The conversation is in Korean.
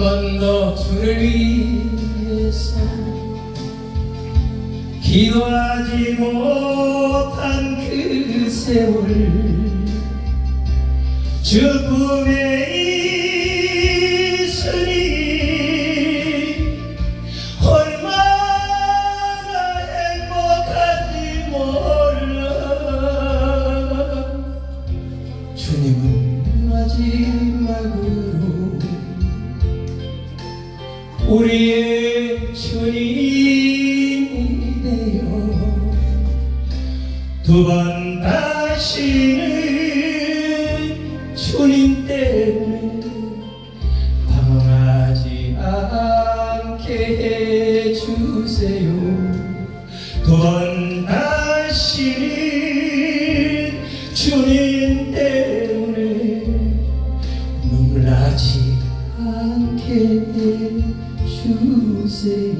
주를 위해서 기도하지 못한 그 세월 죽음의 이슬이 얼마나 행복한지 몰라. 주님은 마지막으로 우리의 주님이 되어 두 번 다시는 주님 때문에 당하지 않게 해주세요 해주세요